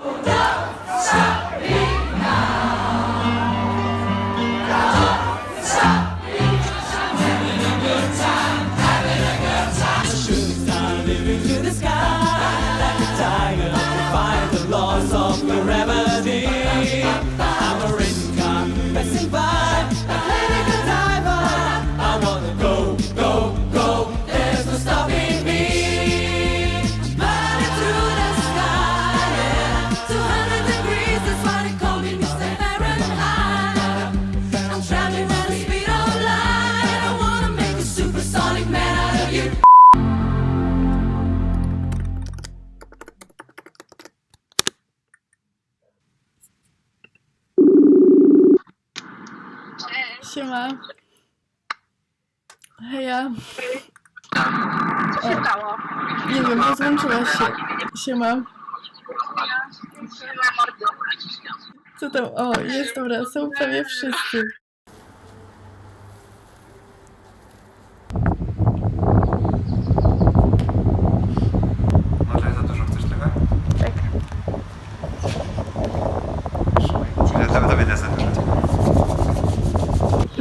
to Siema. Heja. Co się stało? Nie wiem, rozłączyłaś się. Siema. Co tam? O, jest dobra, są prawie wszyscy. Może za dużo chcesz trochę? Tak. Ja to dowiedzieć za dużo.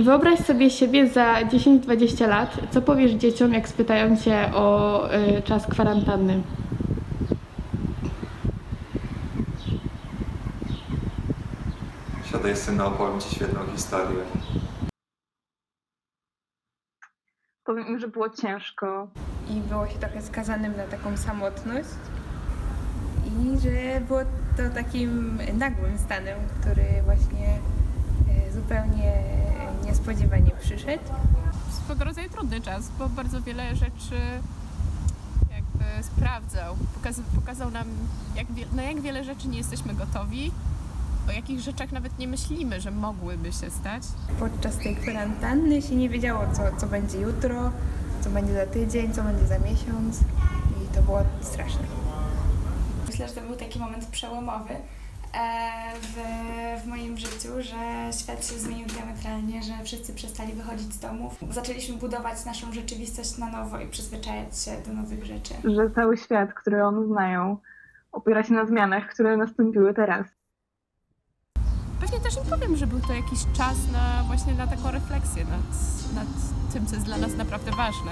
Wyobraź sobie siebie za 10-20 lat. Co powiesz dzieciom, jak spytają cię o y, czas kwarantanny? Siadaj syna, opowiem ci świetną historię. Powiem im, że było ciężko. i było się trochę skazanym na taką samotność i że było to takim nagłym stanem, który właśnie e, zupełnie niespodziewanie przyszedł. swego rodzaju trudny czas, bo bardzo wiele rzeczy jakby sprawdzał. Pokazał, pokazał nam, jak, wie, na jak wiele rzeczy nie jesteśmy gotowi, o jakich rzeczach nawet nie myślimy, że mogłyby się stać. Podczas tej kwarantanny się nie wiedziało, co, co będzie jutro, co będzie za tydzień, co będzie za miesiąc i to było straszne. Myślę, że to był taki moment przełomowy w, w moim życiu, że świat się zmienił diametralnie, że wszyscy przestali wychodzić z domów. Zaczęliśmy budować naszą rzeczywistość na nowo i przyzwyczajać się do nowych rzeczy. Że cały świat, który one znają, opiera się na zmianach, które nastąpiły teraz. Pewnie też im powiem, że był to jakiś czas na właśnie na taką refleksję nad, nad tym, co jest dla nas naprawdę ważne.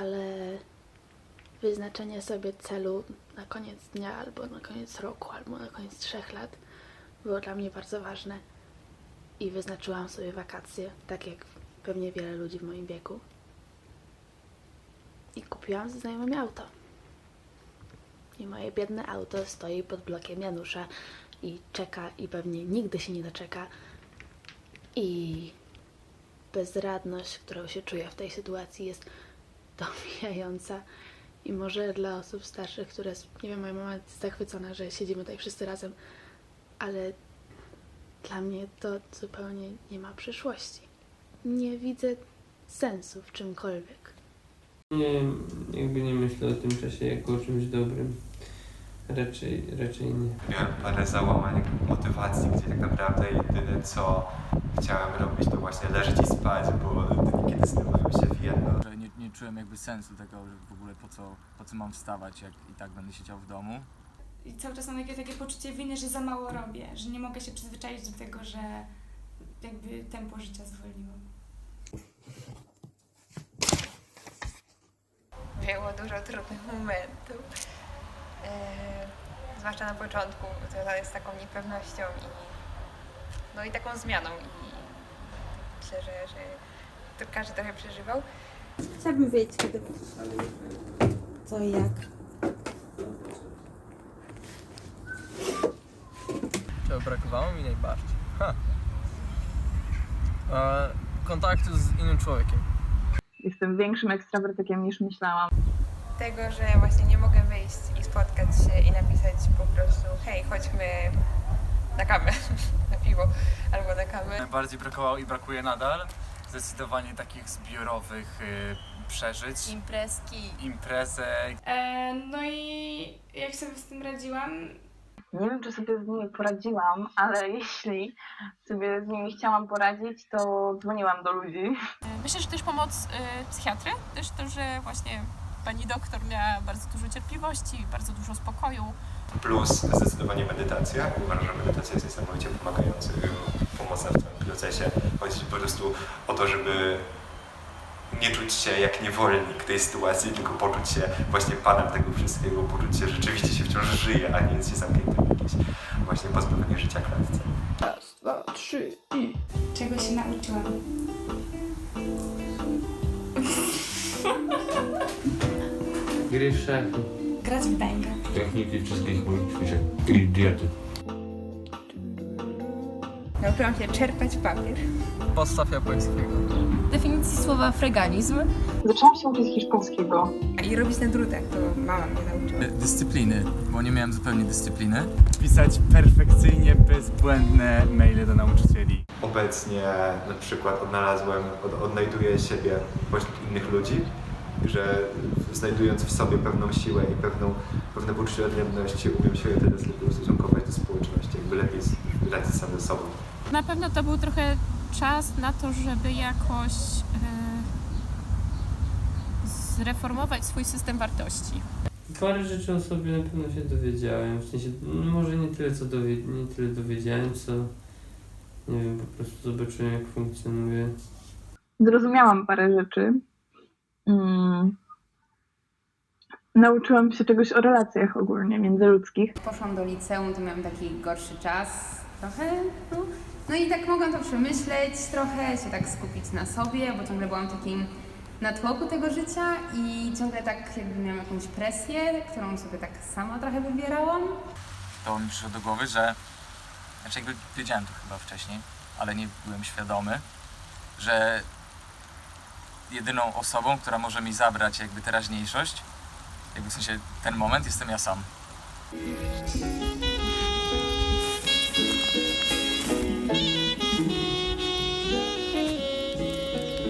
Ale wyznaczenie sobie celu na koniec dnia, albo na koniec roku, albo na koniec trzech lat było dla mnie bardzo ważne. I wyznaczyłam sobie wakacje, tak jak pewnie wiele ludzi w moim wieku. I kupiłam ze znajomymi auto. I moje biedne auto stoi pod blokiem Janusza i czeka i pewnie nigdy się nie doczeka. I bezradność, którą się czuję w tej sytuacji, jest domijająca. I może dla osób starszych, które, nie wiem, moja mama jest zachwycona, że siedzimy tutaj wszyscy razem, ale dla mnie to zupełnie nie ma przyszłości. Nie widzę sensu w czymkolwiek. Nie, jakby nie myślę o tym czasie jako o czymś dobrym. Raczej, raczej nie. Miałem parę załamań motywacji, gdzie tak naprawdę jedyne co chciałem robić to właśnie leżeć i spać, bo dni kiedy zdobyłem się w jedno. Nie, czułem jakby sensu tego, że w ogóle po co, po co mam wstawać, jak i tak będę siedział w domu. I cały czas mam takie, takie poczucie winy, że za mało robię, że nie mogę się przyzwyczaić do tego, że jakby tempo życia zwolniło. Było dużo trudnych momentów, e, zwłaszcza na początku, związane z taką niepewnością i, no i taką zmianą i myślę, że, że to każdy trochę przeżywał. Chciałabym wiedzieć, kiedy co i jak. Czego brakowało mi najbardziej? Ha. E, kontaktu z innym człowiekiem. Jestem większym ekstrawertykiem niż myślałam. Tego, że właśnie nie mogę wyjść i spotkać się i napisać po prostu hej, chodźmy na kawę, na piwo albo na kawę. Najbardziej brakowało i brakuje nadal zdecydowanie takich zbiorowych y, przeżyć, Imprezki. imprezek, E, no i jak sobie z tym radziłam? Nie wiem, czy sobie z nimi poradziłam, ale jeśli sobie z nimi chciałam poradzić, to dzwoniłam do ludzi. Myślę, że też pomoc y, psychiatry, też to, że właśnie pani doktor miała bardzo dużo cierpliwości, bardzo dużo spokoju. Plus zdecydowanie medytacja. Uważam, że medytacja jest niesamowicie pomagająca, pomocna w tym procesie. Chodzi po prostu o to, żeby nie czuć się jak niewolnik tej sytuacji, tylko poczuć się właśnie panem tego wszystkiego, poczuć się, że rzeczywiście się wciąż żyje, a nie jest się zamkniętym jakieś właśnie pozbawienie życia klatce. Raz, dwa, trzy i... Czego się nauczyłam? Gry w szachy. Grać w bęga. Techniki wszystkich moich ćwiczeń i diety. Nauczyłam się czerpać papier. Podstaw japońskiego. Definicji słowa freganizm. Zaczęłam się uczyć hiszpańskiego. I robić na drutach, to mama mnie nauczyła. Dyscypliny, bo nie miałem zupełnie dyscypliny. Pisać perfekcyjnie, bezbłędne maile do nauczycieli. Obecnie na przykład odnalazłem, od, odnajduję siebie pośród innych ludzi, że znajdując w sobie pewną siłę i pewną, pewne poczucie odrębności, umiem się teraz lepiej ustosunkować do społeczności, jakby lepiej radzić sam ze sobą. Na pewno to był trochę czas na to, żeby jakoś e, zreformować swój system wartości. Parę rzeczy o sobie na pewno się dowiedziałem. W sensie, no może nie tyle co dowie, nie tyle dowiedziałem, co nie wiem, po prostu zobaczyłem jak funkcjonuje. Zrozumiałam parę rzeczy. Mm. Nauczyłam się czegoś o relacjach ogólnie międzyludzkich. Poszłam do liceum, to miałam taki gorszy czas trochę. No, no i tak mogłam to przemyśleć trochę, się tak skupić na sobie, bo ciągle byłam takim natłoku tego życia i ciągle tak jakby miałam jakąś presję, którą sobie tak sama trochę wybierałam. To mi przyszło do głowy, że... Znaczy jakby wiedziałem to chyba wcześniej, ale nie byłem świadomy, że jedyną osobą, która może mi zabrać jakby teraźniejszość, jakby w sensie ten moment, jestem ja sam.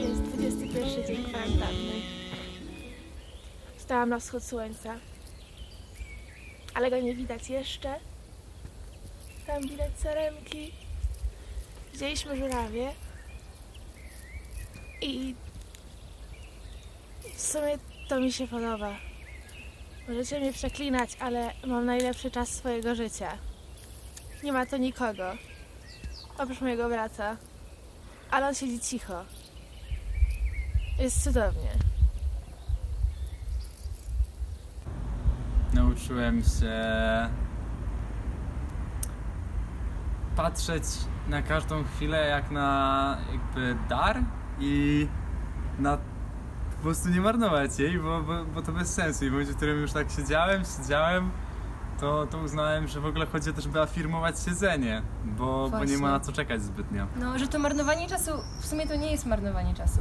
Jest 21 dzień kwarantanny. Stałam na wschód słońca. Ale go nie widać jeszcze. Tam widać saremki. Widzieliśmy żurawie. I w sumie to mi się podoba. Możecie mnie przeklinać, ale mam najlepszy czas swojego życia. Nie ma to nikogo. Oprócz mojego brata. Ale on siedzi cicho. Jest cudownie. Nauczyłem się patrzeć na każdą chwilę jak na jakby dar i na po prostu nie marnować jej, bo, bo, bo to bez sensu. I w momencie, w którym już tak siedziałem, siedziałem, to, to uznałem, że w ogóle chodzi o to, żeby afirmować siedzenie, bo, bo nie ma na co czekać zbytnio. No, że to marnowanie czasu, w sumie to nie jest marnowanie czasu.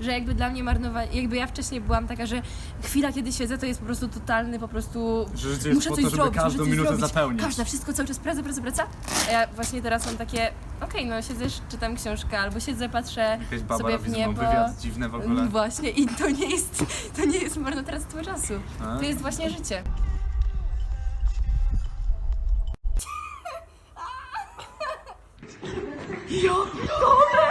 Że jakby dla mnie marnowanie, jakby ja wcześniej byłam taka, że chwila kiedy siedzę to jest po prostu totalny, po prostu Że życie jest muszę po coś to, żeby zrobić, każdą muszę coś minutę zrobić. zapełnić. Każda, wszystko cały czas praca, praca, praca. A ja właśnie teraz mam takie, okej, no siedzę, czytam książkę, albo siedzę, patrzę Jakaś baba sobie w robi niebo. wywiad dziwne w ogóle. Mm, Właśnie i to nie jest, to nie jest marnotrawstwo czasu. A? To jest właśnie życie. Ja, dobra!